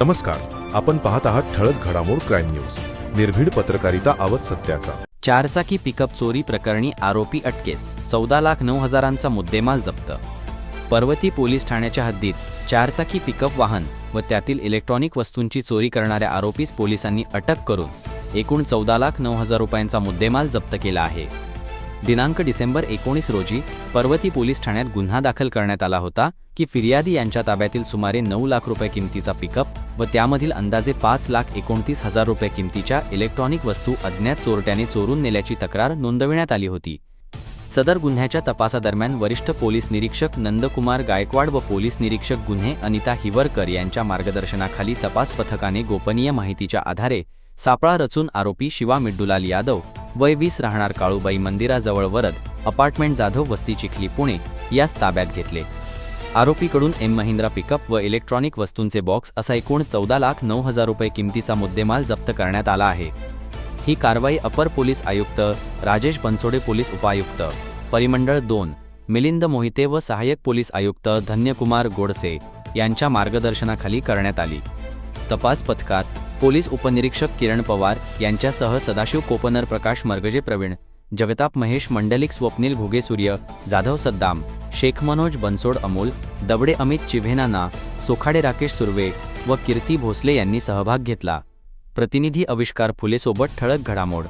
नमस्कार आपण पाहत आहात ठळक घडामोड क्राईम न्यूज. निर्भीड पत्रकारिता आवत सत्याचा. चारचाकी पिकअप चोरी प्रकरणी आरोपी अटकेत. चौदा लाख नऊ हजारांचा मुद्देमाल जप्त. पर्वती पोलीस ठाण्याच्या हद्दीत चारचाकी पिकअप वाहन व त्यातील इलेक्ट्रॉनिक वस्तूंची चोरी करणाऱ्या आरोपीस पोलिसांनी अटक करून एकूण चौदा लाख नऊ हजार रुपयांचा मुद्देमाल जप्त केला आहे. दिनांक डिसेंबर एकोणीस रोजी पर्वती पोलीस ठाण्यात गुन्हा दाखल करण्यात आला होता की फिर्यादी यांच्या ताब्यातील सुमारे नऊ लाख रुपये किमतीचा पिकअप व त्यामधील अंदाजे पाच लाख एकोणतीस हजार रुपये किमतीच्या इलेक्ट्रॉनिक वस्तू अज्ञात चोरट्याने चोरून नेल्याची तक्रार नोंदविण्यात आली होती. सदर गुन्ह्याच्या तपासादरम्यान वरिष्ठ पोलीस निरीक्षक नंदकुमार गायकवाड व पोलीस निरीक्षक गुन्हे अनिता हिवरकर यांच्या मार्गदर्शनाखाली तपास पथकाने गोपनीय माहितीच्या आधारे सापळा रचून आरोपी शिवा मिड्डुलाल यादव वय वीस राहणार काळूबाई मंदिराजवळ वरद अपार्टमेंट जाधव वस्ती चिखली पुणे यास ताब्यात घेतले. आरोपीकडून एम महिंद्रा पिकअप व इलेक्ट्रॉनिक वस्तूंचे बॉक्स असा एकूण चौदा लाख नऊ हजार रुपये किमतीचा मुद्देमाल जप्त करण्यात आला आहे. ही कारवाई अपर पोलीस आयुक्त राजेश बनसोडे पोलीस उपायुक्त परिमंडळ दोन मिलिंद मोहिते व सहाय्यक पोलीस आयुक्त धन्यकुमार गोडसे यांच्या मार्गदर्शनाखाली करण्यात आली. तपास पथकात पोलीस उपनिरीक्षक किरण पवार यांच्यासह सदाशिव कोपनर प्रकाश मर्गजे प्रवीण जगताप महेश मंडलिक स्वप्नील घुगे सूर्य जाधव सद्दाम शेख मनोज बनसोड अमोल दबडे अमित चिव्हेनाना सोखाडे राकेश सुर्वे व कीर्ती भोसले यांनी सहभाग घेतला. प्रतिनिधी आविष्कार फुलेसोबत ठळक घडामोड.